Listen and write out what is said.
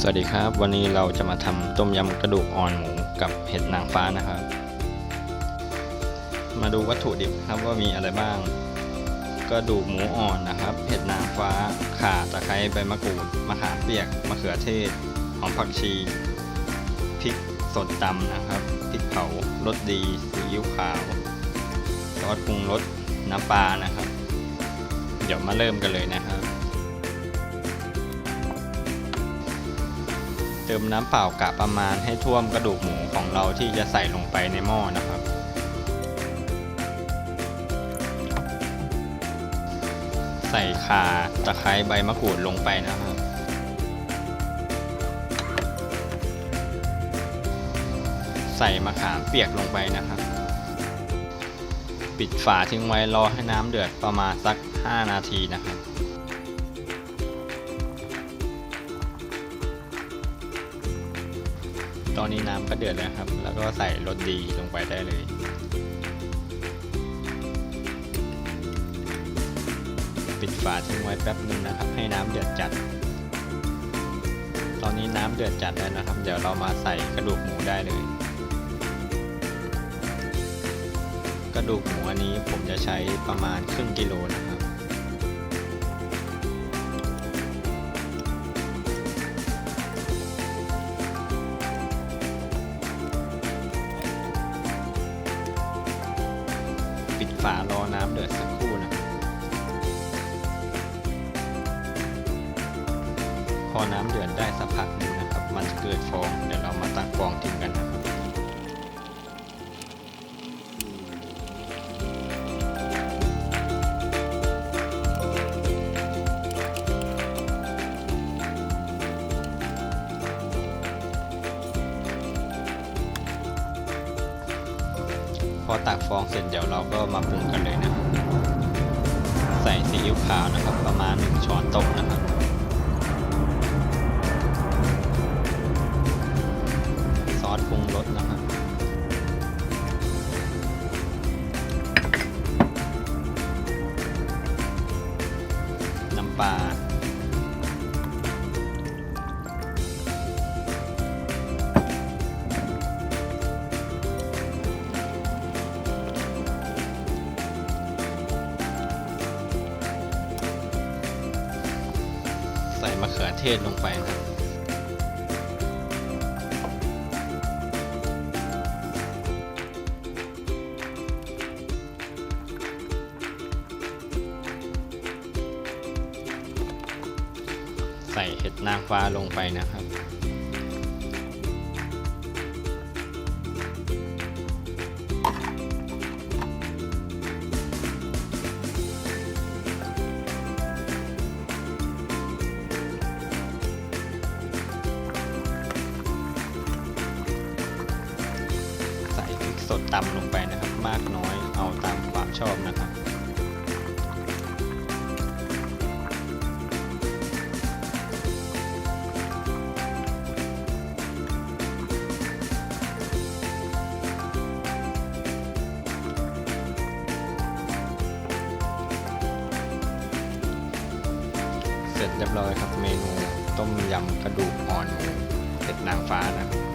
สวัสดีครับ วันนี้เราจะมาทำต้มยำกระดูกอ่อนหมูกับเห็ดนางฟ้านะครับ มาดูวัตถุดิบครับว่ามีอะไรบ้าง กระดูกหมูอ่อนนะครับ เห็ดนางฟ้า ข่าตะไคร้ใบมะกรูดมะขามเปียกมะเขือเทศหอมผักชีพริกสดตำนะครับพริกเผารสดีซีอิ๊วขาวซอสปรุงรสน้ำปลานะครับ เดี๋ยวมาเริ่มกันเลยนะครับ ติมน้ำเปล่ากะประมาณให้ท่วมกระดูกหมูของเราที่จะใส่ลงไปในหม้อนะครับ ใส่ข่าตะไคร้ใบมะกรูดลงไปนะครับ ใส่มะขามเปียกลงไปนะครับ ปิดฝาทิ้งไว้รอให้น้ำเดือดประมาณสัก 5 นาทีนะครับ ตอนนี้น้ำก็เดือดแล้วครับ แล้วก็ใส่รสดีลงไปได้เลย ปิดฝาทิ้งไว้แป๊บนึงนะครับ ให้น้ำเดือดจัด ตอนนี้น้ำเดือดจัดแล้วนะครับ เดี๋ยวเรามาใส่กระดูกหมูได้เลย กระดูกหมูอันนี้ผมจะใช้ประมาณครึ่งกิโลนะครับ ฝารอน้ำเดือดสักครู่นะครับพอน้ำเดือดได้สักพักหนึ่งนะครับ มันจะเกิดฟองเดี๋ยวเรามา พอตักฟองเสร็จเดี๋ยวเราก็มาปรุงกันเลยนะ ใส่ซีอิ๊วขาวนะครับประมาณ1ช้อนโต๊ะนะครับ ซอสปรุงรสนะครับ น้ำปลา ส่มะเขือเทศลงไปนะครับใส่เห็ดนางฟ้าลงไปนะครับ ดต่ำลงไปนะครับ มากน้อยเอาตามความชอบนะครับเสร็จเรียบร้อยครับเมนูต้มยำกระดูกอ่อนหมูเห็ดนางฟ้านะครับ